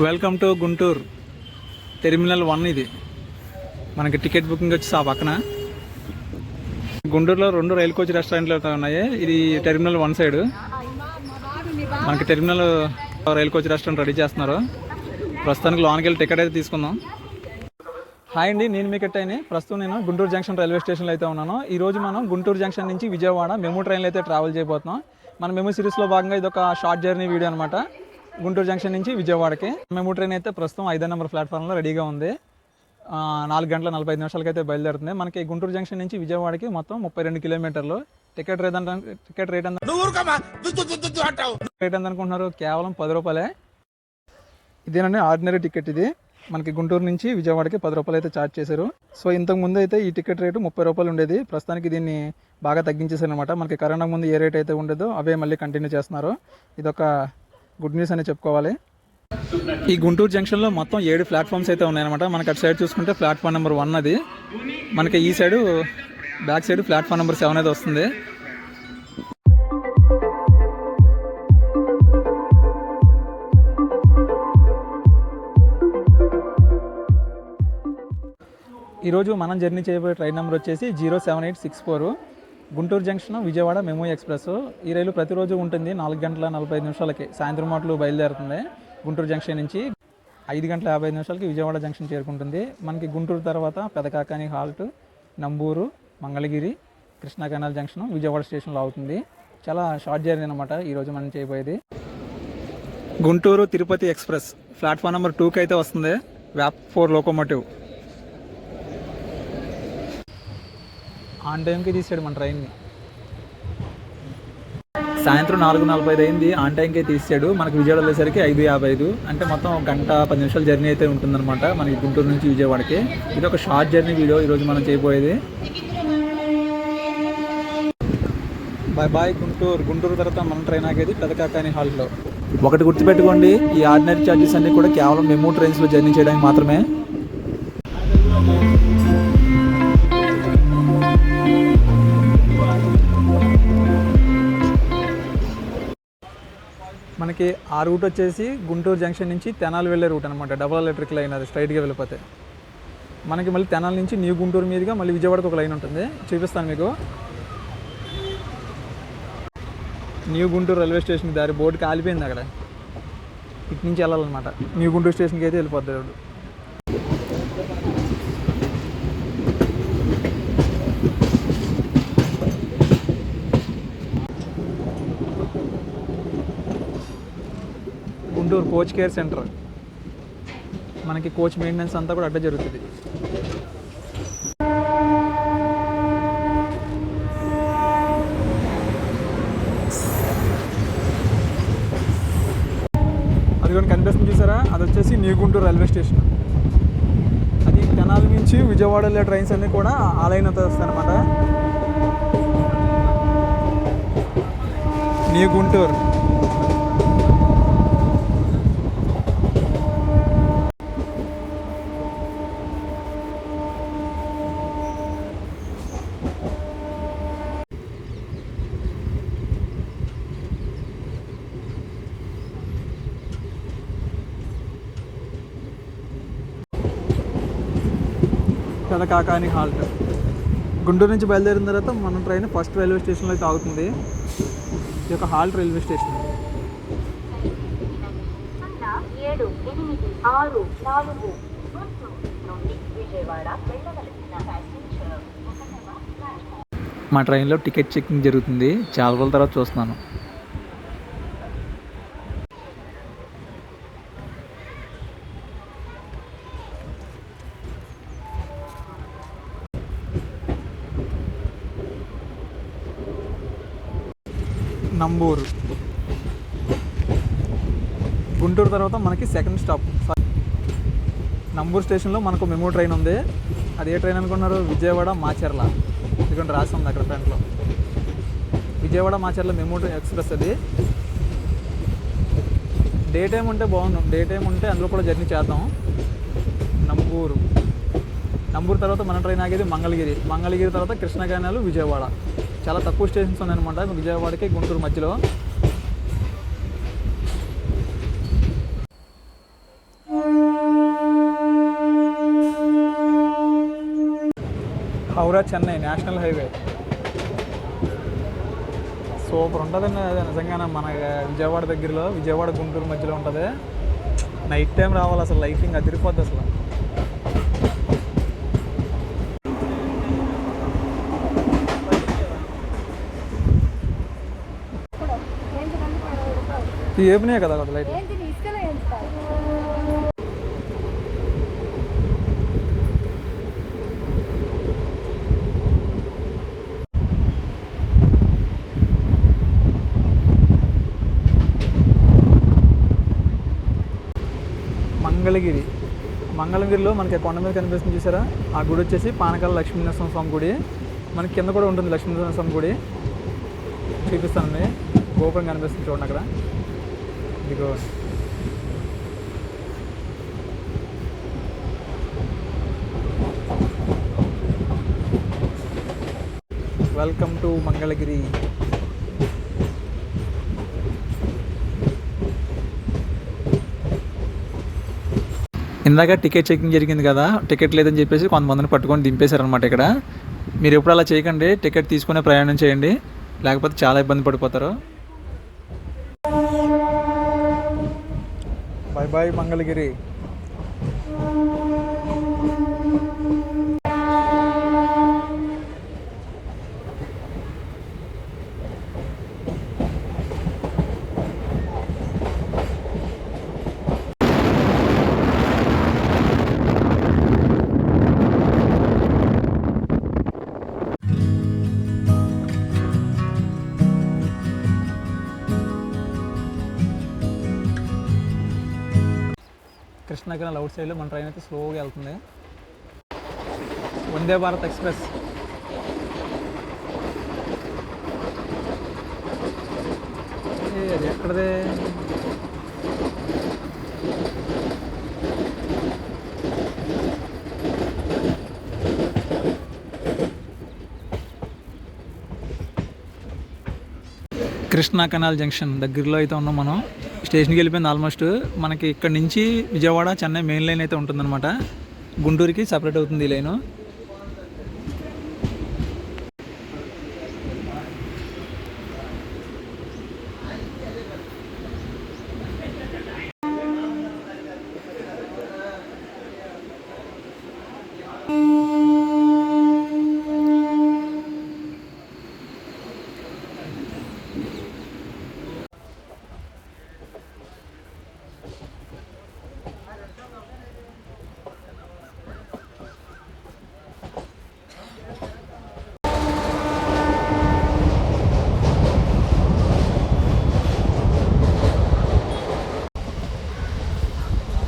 Welcome to Guntur. Terminal one ఇది. మనకి ticket booking వచ్చి ఆ పక్కన. గుంటూరులో రెండు రైల్ కోచ్ రెస్టారెంట్లు అయితే ఉన్నాయి. ఇది టెర్మినల్ వన్ సైడ్. మనకి టెర్మినల్ రైలు కోచ్ రెస్టారెంట్ రెడీ చేస్తున్నారు. ప్రస్తుతానికి లోనికి వెళ్ళి టికెట్ అయితే తీసుకుందాం. హాయ్ అండి నేను మీకు కట్టాయని ప్రస్తుతం నేను గుంటూరు జంక్షన్ రైల్వే స్టేషన్లో అయితే ఉన్నాను. ఈ రోజు మనం గుంటూరు జంక్షన్ నుంచి విజయవాడ మెమో ట్రైన్లో అయితే ట్రావెల్ చేయబోతున్నాం. మన మెమో సిరీస్లో భాగంగా ఇది ఒక షార్ట్ జర్నీ వీడియో అనమాట గుంటూరు జంక్షన్ నుంచి విజయవాడకి. మెమూ ట్రైన్ అయితే ప్రస్తుతం ఐదో నెంబర్ ప్లాట్ఫామ్లో రెడీగా ఉంది. నాలుగు గంటల నలభై ఐదు నిమిషాలకి అయితే బయలుదేరుతుంది. మనకి గుంటూరు జంక్షన్ నుంచి విజయవాడకి మొత్తం ముప్పై రెండు కిలోమీటర్లు. టికెట్ రేట్ టికెట్ రేట్ ఎంత రేట్ ఎంత అనుకుంటున్నారు? కేవలం పది రూపాయలే. ఇదేనండి ఆర్డినరీ టికెట్ ఇది. మనకి గుంటూరు నుంచి విజయవాడకి పది రూపాయలు అయితే ఛార్జ్ చేశారు. సో ఇంతకు ముందు అయితే ఈ టికెట్ రేటు ముప్పై రూపాయలు ఉండేది. ప్రస్తుతానికి దీన్ని బాగా తగ్గించేశారు అనమాట మనకి కరోనా ముందు ఏ రేట్ అయితే ఉండేదో అవే మళ్ళీ కంటిన్యూ చేస్తున్నారు. ఇదొక గుడ్ న్యూస్ అని చెప్పుకోవాలి. ఈ గుంటూరు జంక్షన్లో మొత్తం ఏడు ప్లాట్ఫామ్స్ అయితే ఉన్నాయన్నమాట. మనకి అటు సైడ్ చూసుకుంటే ప్లాట్ఫామ్ నెంబర్ వన్ అది. మనకి ఈ side back side platform number seven అయితే వస్తుంది. ఈరోజు మనం జర్నీ చేయబోయే ట్రైన్ నెంబర్ వచ్చేసి zero seven eight six four. Guntur junction Vijayawada MEMU express. ఈ రైలు ప్రతిరోజు ఉంటుంది నాలుగు గంటల నలభై ఐదు నిమిషాలకి. సాయంత్రం మాటలు బయలుదేరుతుంది గుంటూరు జంక్షన్ నుంచి. ఐదు గంటల యాభై ఐదు నిమిషాలకి విజయవాడ జంక్షన్ చేరుకుంటుంది. మనకి గుంటూరు తర్వాత Pedakakani halt Nambur Mangalagiri Krishna canal junction Vijayawada స్టేషన్లో అవుతుంది. చాలా షార్ట్ జర్నీ అనమాట ఈరోజు మనం చేయబోయేది. Guntur Tirupati express. Platform number టూకి అయితే వస్తుంది. వ్యాప్ ఫోర్ లోకోమోటివ్. ఆన్ టైంకి తీసాడు మన ట్రైన్ని. సాయంత్రం నాలుగు నలభై ఐదు అయింది ఆన్ టైంకే తీసాడు మనకి విజయవాడ వెళ్ళేసరికి ఐదు యాభై ఐదు. అంటే మొత్తం గంట పది నిమిషాల జర్నీ అయితే ఉంటుందన్నమాట మనకి గుంటూరు నుంచి విజయవాడకి. ఇది ఒక షార్ట్ జర్నీ వీడియో ఈరోజు మనం చేయబోయేది. Bye bye Guntur. గుంటూరు తర్వాత మన ట్రైన్ ఆగేది పెదకాకాని హాల్లో. ఒకటి గుర్తుపెట్టుకోండి ఈ ఆర్డినరీ ఛార్జెస్ అన్నీ కూడా కేవలం మెమూ ట్రైన్స్లో జర్నీ చేయడానికి మాత్రమే. మనకి ఆ రూట్ వచ్చేసి గుంటూరు జంక్షన్ నుంచి తెనాలి వెళ్ళే రూట్ అనమాట డబల్ ఎలక్ట్రిక్ లైన్ అది స్ట్రైట్గా వెళ్ళిపోతే. మనకి మళ్ళీ తెనాలి నుంచి న్యూ గుంటూరు మీదుగా మళ్ళీ విజయవాడకు ఒక లైన్ ఉంటుంది. చూపిస్తాను మీకు. న్యూ గుంటూరు రైల్వే స్టేషన్ దారి బోర్డు కాలిపోయింది అక్కడ. ఇటు నుంచి వెళ్ళాలన్నమాట. న్యూ గుంటూరు స్టేషన్కి అయితే వెళ్ళిపోద్ది కోచ్ కేర్ సెంటర్ మనకి కోచ్ మెయింటెనెన్స్ అంతా కూడా అడ్డ జరుగుతుంది. అది కూడా కనిపిస్తుంది చూసారా? అది వచ్చేసి న్యూ గుంటూరు రైల్వే స్టేషన్. అది తెనాలి నుంచి విజయవాడ వెళ్ళే ట్రైన్స్ అన్నీ కూడా ఆ లైన్ వస్తాయి అనమాట న్యూ గుంటూరు పెదకాకాని హాల్ట్. గుంటూరు నుంచి బయలుదేరిన తర్వాత మన ట్రైన్ ఫస్ట్ రైల్వే స్టేషన్లో అయితే ఆగుతుంది ఇది ఒక హాల్ట్ రైల్వే స్టేషన్. ఏడు ఎనిమిది ఆరు నాలుగు నుండి విజయవాడ వెళ్ళవలసిన ప్యాసింజర్ మా ట్రైన్లో టికెట్ చెకింగ్ జరుగుతుంది. చాలా రోజుల తర్వాత చూస్తున్నాను. నంబూరు. గుంటూరు తర్వాత మనకి సెకండ్ స్టాప్ నంబూరు స్టేషన్లో మనకు మెమో ట్రైన్ ఉంది. అది ఏ ట్రైన్ అనుకున్నారు? విజయవాడ మాచర్ల. ఎందుకంటే రాసి ఉంది అక్కడ ఫ్రంట్లో విజయవాడ మాచర్ల మెమో ఎక్స్ప్రెస్ అది. డే టైం ఉంటే బాగుండు. డే టైం ఉంటే అందులో కూడా జర్నీ చేద్దాం. నంబూరు. నంబూరు తర్వాత మన ట్రైన్ ఆగేది మంగళగిరి. మంగళగిరి తర్వాత కృష్ణగానాలు విజయవాడ. చాలా తక్కువ స్టేషన్స్ ఉన్నాయన్నమాట విజయవాడకి గుంటూరు మధ్యలో. Howrah Chennai national highway. Super ఉంటుందండి అది నిజంగానే మన విజయవాడ దగ్గరలో విజయవాడ గుంటూరు మధ్యలో ఉంటుంది. నైట్ టైం రావాలి అసలు లైఫింగ్ అదిరిపోద్ది అసలు. ఈ ఏపునే కదా కదా లైట్? మంగళగిరి. మంగళగిరిలో మనకి కొండ మీద కనిపిస్తుంది చూసారా? ఆ గుడి వచ్చేసి పానకాల లక్ష్మీనరసింహ స్వామి గుడి. మనకి కింద కూడా ఉంటుంది లక్ష్మీనరసింహ స్వామి గుడి. చూపిస్తానండి. గోపురం కనిపిస్తుంది చూడండి అక్కడ. ఇదిగో. వెల్కమ్ టు మంగళగిరి ఇందాక టికెట్ చెకింగ్ జరిగింది కదా టికెట్ లేదని చెప్పేసి కొంతమందిని పట్టుకొని దింపేశారనమాట ఇక్కడ. మీరు ఎప్పుడు అలా చేయకండి టికెట్ తీసుకునే ప్రయాణం చేయండి లేకపోతే చాలా ఇబ్బంది పడిపోతారు. Bye bye Mangalagiri Krishna canal out సైడ్లో మన ట్రైన్ అయితే స్లోగా వెళ్తుంది. వందే భారత్ ఎక్స్ప్రెస్. అది ఎక్కడదే? కృష్ణా కెనాల్ జంక్షన్ దగ్గరలో అయితే ఉన్నాం మనం. స్టేషన్కి వెళ్ళిపోయింది ఆల్మోస్ట్. మనకి ఇక్కడ నుంచి విజయవాడ చెన్నై మెయిన్ లైన్ అయితే ఉంటుందన్నమాట. గుంటూరుకి సపరేట్ అవుతుంది ఈ లైను.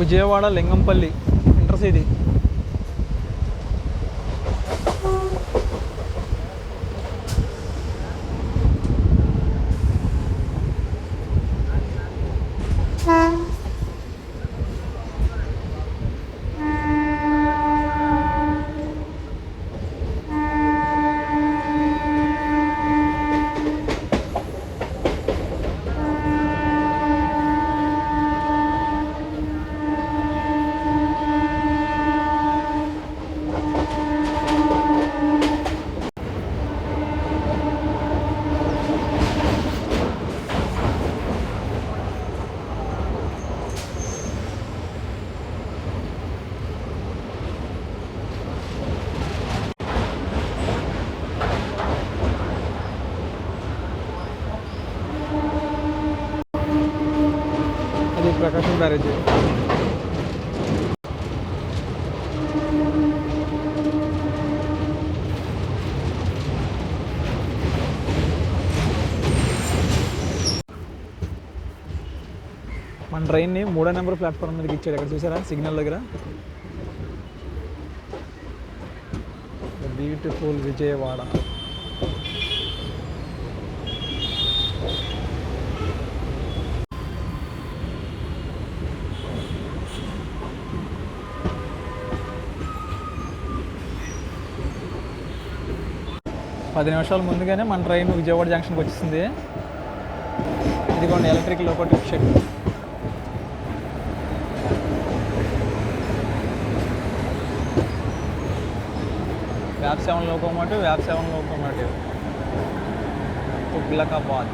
విజయవాడ లింగంపల్లి. ఇంటర్సిటీ అది ప్రకాశం బ్యారేజ్. మన ట్రైన్ని మూడో నెంబర్ ప్లాట్ఫామ్ మీదకి ఇచ్చాడు. ఇక్కడ చూసారా? సిగ్నల్ దగ్గర. బ్యూటిఫుల్ విజయవాడ. పది నిమిషాల ముందుగానే మన ట్రైన్ విజయవాడ జంక్షన్కి వచ్చేసింది. ఇదిగోండి electric లోకోటివ్ shed. వ్యాప్ seven locomotive వ్యాప్ seven locomotive. Tughlakabad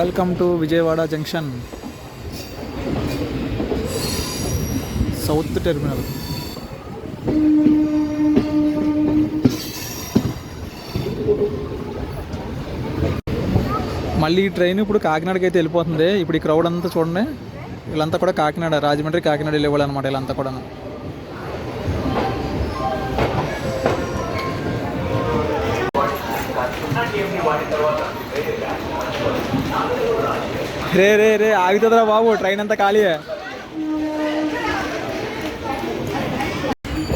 welcome to Vijayawada junction. South terminal. మళ్ళీ ఈ ట్రైన్ ఇప్పుడు కాకినాడకి అయితే వెళ్ళిపోతుంది. ఇప్పుడు ఈ క్రౌడ్ అంతా చూడండి. వీళ్ళంతా కూడా కాకినాడ రాజమండ్రి కాకినాడ వెళ్ళేవాళ్ళు అనమాట వీళ్ళంతా కూడా రే రే రే ఆగుతుందిరా బాబు ట్రైన్ అంతా ఖాళీ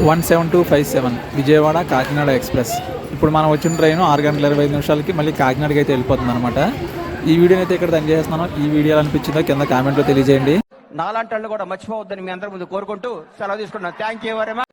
one seven two five seven Vijayawada Kakinada express. ఇప్పుడు మనం వచ్చిన ట్రైన్ ఆరు గంటల ఇరవై ఐదు నిమిషాలకి మళ్ళీ కాకినాడకి అయితే వెళ్ళిపోతుంది అనమాట ఈ వీడియోని అయితే ఇక్కడ దాన్ని చేస్తున్నాను. ఈ వీడియో అనిపించిందో కింద కామెంట్లో తెలియజేయండి. నాలాంటి వాళ్ళు కూడా మర్చిపోవద్దని మీ అందరి ముందు కోరుకుంటూ సెలవు తీసుకున్నాను థ్యాంక్ యూ వెరీ మచ్